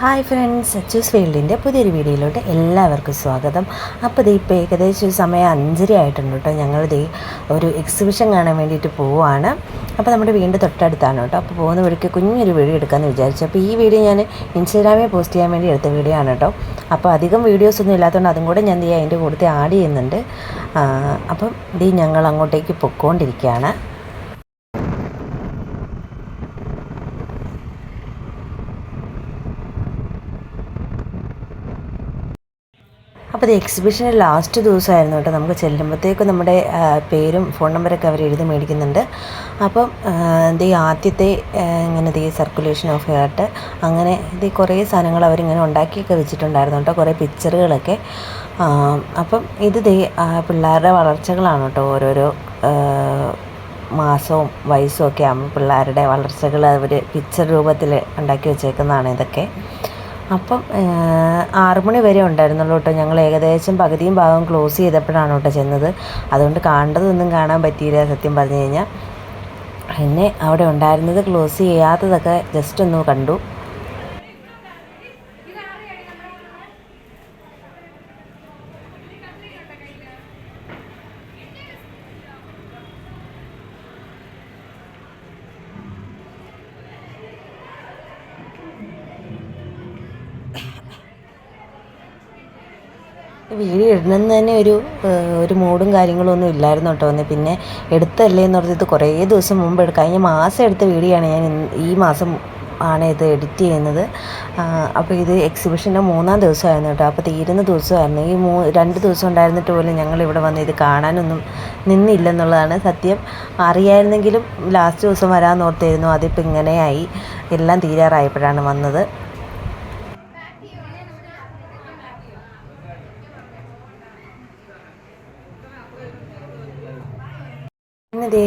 Hi friends Achus ഫീൽഡിന്റെ പുതിയൊരു വീഡിയോയിലോട്ട് എല്ലാവർക്കും സ്വാഗതം. അപ്പോൾ ഇത് ഇപ്പോൾ ഏകദേശം ഒരു സമയം അഞ്ചര ആയിട്ടുണ്ട് കേട്ടോ. ഞങ്ങൾ ദേ ഒരു എക്സിബിഷൻ കാണാൻ വേണ്ടിയിട്ട് പോവുകയാണ്. അപ്പോൾ നമ്മുടെ വീടിന്റെ തൊട്ടടുത്താണ് കേട്ടോ. അപ്പോൾ പോകുന്ന വഴിക്ക് കുഞ്ഞൊരു വീഡിയോ എടുക്കാമെന്ന് വിചാരിച്ചു. അപ്പോൾ ഈ വീഡിയോ ഞാൻ ഇൻസ്റ്റാഗ്രാമിൽ പോസ്റ്റ് ചെയ്യാൻ വേണ്ടി എടുത്ത വീഡിയോ ആണ് കേട്ടോ. അപ്പോൾ അധികം വീഡിയോസ് ഒന്നും ഇല്ലാത്തതുകൊണ്ട് അതും കൂടെ ഞാൻ അതിന്റെ കൂടുതൽ ആഡ് ചെയ്യുന്നുണ്ട്. അപ്പം ഇത് ഞങ്ങൾ അങ്ങോട്ടേക്ക് പൊക്കോണ്ടിരിക്കുകയാണ്. അപ്പോൾ ഇത് എക്സിബിഷന്റെ ലാസ്റ്റ് ദിവസമായിരുന്നു കേട്ടോ. നമുക്ക് ചെല്ലുമ്പോഴത്തേക്കും നമ്മുടെ പേരും ഫോൺ നമ്പറൊക്കെ അവർ എഴുതി മേടിക്കുന്നുണ്ട്. അപ്പം ഇത് ആദ്യത്തെ ഇങ്ങനെ ദേ സർക്കുലേഷൻ ഓഫ് ആയിട്ട് അങ്ങനെ ഇത് കുറേ സാധനങ്ങൾ അവരിങ്ങനെ ഉണ്ടാക്കിയൊക്കെ വെച്ചിട്ടുണ്ടായിരുന്നു കേട്ടോ. കുറേ പിക്ചറുകളൊക്കെ അപ്പം ഇത് ദേ പിള്ളേരുടെ വളർച്ചകളാണ് കേട്ടോ. ഓരോരോ മാസവും വയസ്സും ഒക്കെ ആകുമ്പോൾ പിള്ളേരുടെ വളർച്ചകൾ അവർ പിക്ചർ രൂപത്തിൽ ഉണ്ടാക്കി വെച്ചേക്കുന്നതാണ് ഇതൊക്കെ. അപ്പം ആറുമണി വരെ ഉണ്ടായിരുന്നുള്ളൂ കേട്ടോ. ഞങ്ങൾ ഏകദേശം പകുതിയും ഭാഗം ക്ലോസ് ചെയ്തപ്പോഴാണ് കേട്ടോ ചെന്നത്. അതുകൊണ്ട് കാണേണ്ടതൊന്നും കാണാൻ പറ്റിയില്ല സത്യം പറഞ്ഞു കഴിഞ്ഞാൽ. പിന്നെ അവിടെ ഉണ്ടായിരുന്നത് ക്ലോസ് ചെയ്യാത്തതൊക്കെ ജസ്റ്റ് ഒന്ന് കണ്ടു. വീഡിയോ ഇടണമെന്ന് തന്നെ ഒരു ഒരു മൂടും കാര്യങ്ങളും ഒന്നും ഇല്ലായിരുന്നു കേട്ടോ ഒന്ന് പിന്നെ എടുത്തല്ലേ എന്ന് പറഞ്ഞത് കുറേ ദിവസം മുമ്പ് എടുക്കുക കഴിഞ്ഞ മാസം എടുത്ത വീഡിയോ ആണ് ഞാൻ ഈ മാസം ആണ് ഇത് എഡിറ്റ് ചെയ്യുന്നത്. അപ്പോൾ ഇത് എക്സിബിഷന്റെ മൂന്നാം ദിവസമായിരുന്നു കേട്ടോ. അപ്പോൾ തീരുന്ന ദിവസമായിരുന്നു. ഈ മൂ രണ്ട് ദിവസം ഉണ്ടായിരുന്നിട്ട് പോലും ഞങ്ങൾ ഇവിടെ വന്ന് ഇത് കാണാനൊന്നും നിന്നില്ലെന്നുള്ളതാണ് സത്യം. അറിയായിരുന്നെങ്കിലും ലാസ്റ്റ് ദിവസം വരാമെന്ന് ഓർത്തായിരുന്നു. അതിപ്പോൾ ഇങ്ങനെയായി. എല്ലാം തീരാറായപ്പോഴാണ് വന്നത്. ദേ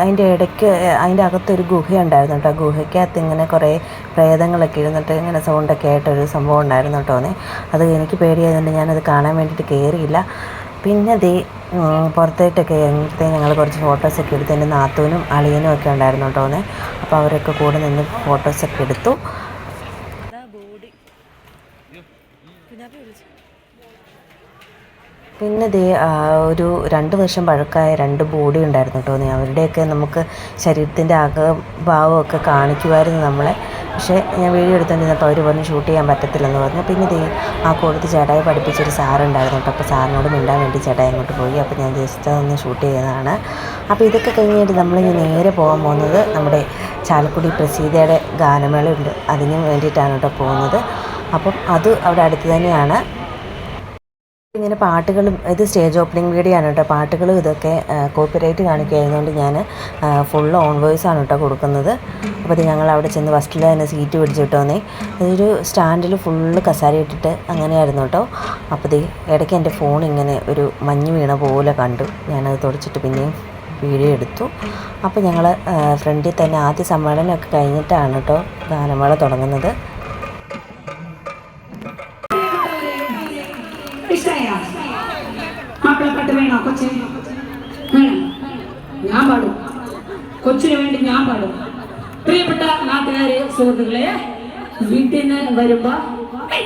അതിന്റെ ഇടയ്ക്ക് അതിന്റെ അകത്തൊരു ഗുഹയുണ്ടായിരുന്നു കേട്ടോ. ഗുഹയ്ക്കകത്ത് ഇങ്ങനെ കുറേ പ്രേതങ്ങളൊക്കെ ഇരുന്നിട്ട് ഇങ്ങനെ സൗണ്ടൊക്കെ ആയിട്ടൊരു സംഭവം ഉണ്ടായിരുന്നു കേട്ടോന്നേ അത് എനിക്ക് പേടിയായതുകൊണ്ട് ഞാനത് കാണാൻ വേണ്ടിയിട്ട് കയറിയില്ല പിന്നെ ദേ പുറത്തേട്ടൊക്കെ ഇറങ്ങിയിട്ട് ഞങ്ങൾ കുറച്ച് ഫോട്ടോസൊക്കെ എടുത്ത് എന്റെ നാത്തൂനും അളിയനും ഒക്കെ ഉണ്ടായിരുന്നു കേട്ടോന്നേ അപ്പോൾ അവരൊക്കെ കൂടെ നിന്ന് ഫോട്ടോസൊക്കെ എടുത്തു. പിന്നെ ദേ ഒരു രണ്ട് വർഷം പഴക്കമായ രണ്ട് ബോഡി ഉണ്ടായിരുന്നു കേട്ടോ. അവരുടെയൊക്കെ നമുക്ക് ശരീരത്തിന്റെ അകഭാവമൊക്കെ കാണിക്കുമായിരുന്നു നമ്മളെ. പക്ഷേ ഞാൻ വീഡിയോ എടുത്തുകൊണ്ടിരുന്നപ്പോൾ അവർ പറഞ്ഞു ഷൂട്ട് ചെയ്യാൻ പറ്റത്തില്ലെന്ന് പറഞ്ഞു. പിന്നെ ദേ ആ കൊടുത്ത് ചേട്ടായി പഠിപ്പിച്ചൊരു സാറുണ്ടായിരുന്നു കേട്ടോ. അപ്പോൾ സാറിനോട് മിണ്ടാൻ വേണ്ടി ചേട്ടായി അങ്ങോട്ട് പോയി. അപ്പോൾ ഞാൻ ജസ്റ്റ് അതൊന്ന് ഷൂട്ട് ചെയ്തതാണ്. അപ്പോൾ ഇതൊക്കെ കഴിഞ്ഞിട്ട് നമ്മൾ ഇനി നേരെ പോകാൻ പോകുന്നത് നമ്മുടെ ചാലക്കുടി പ്രസീതയുടെ ഗാനമേളയുണ്ട്. അതിന് വേണ്ടിയിട്ടാണ് കേട്ടോ പോകുന്നത്. അപ്പം അത് അവിടെ അടുത്ത് തന്നെയാണ്. ഇങ്ങനെ പാട്ടുകളും ഇത് സ്റ്റേജ് ഓപ്പണിംഗ് വീഡിയോ ആണ് കേട്ടോ. പാട്ടുകളും ഇതൊക്കെ കോപ്പിറൈറ്റ് കാണിക്കുന്നതുകൊണ്ട് ഞാൻ ഫുൾ ഓൺ വോയിസ് ആണ് കേട്ടോ കൊടുക്കുന്നത്. അപ്പോൾ ഇത് ഞങ്ങൾ അവിടെ ചെന്ന് ഫസ്റ്റിൽ തന്നെ സീറ്റ് പിടിച്ച് കിട്ടുമെന്നേ അതൊരു സ്റ്റാൻഡിൽ ഫുള്ള് കസാര ഇട്ടിട്ട് അങ്ങനെയായിരുന്നു കേട്ടോ. അപ്പോൾ ഇത് ഇടയ്ക്ക് എന്റെ ഫോൺ ഇങ്ങനെ ഒരു മഞ്ഞ് വീണ പോലെ കണ്ടു. ഞാനത് തുടച്ചിട്ട് പിന്നെയും വീഡിയോ എടുത്തു. അപ്പോൾ ഞങ്ങൾ ഫ്രണ്ടിൽ തന്നെ ആദ്യ സമ്മേളനമൊക്കെ കഴിഞ്ഞിട്ടാണ് കേട്ടോ ഗാനമേള തുടങ്ങുന്നത്. ഇഷ്ടമായോ മാപ്പിളപ്പാട്ട് വേണോ? കൊച്ചിന്? വേണം. ഞാൻ പാടും. കൊച്ചിന് വേണ്ടി ഞാൻ പാടും. പ്രിയപ്പെട്ട നാട്ടുകാരെ സുഹൃത്തുക്കളെ വീട്ടിൽ നിന്ന് വരുമ്പോ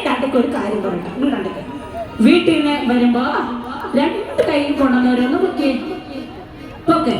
കണ്ടക്ക് ഒരു കാര്യം പറയട്ടെ. കണ്ടക്ക് വീട്ടിൽ നിന്ന് വരുമ്പോ രണ്ട് കൈ കൊണ്ടുവന്നവരൊന്ന് കുത്തി ഓക്കെ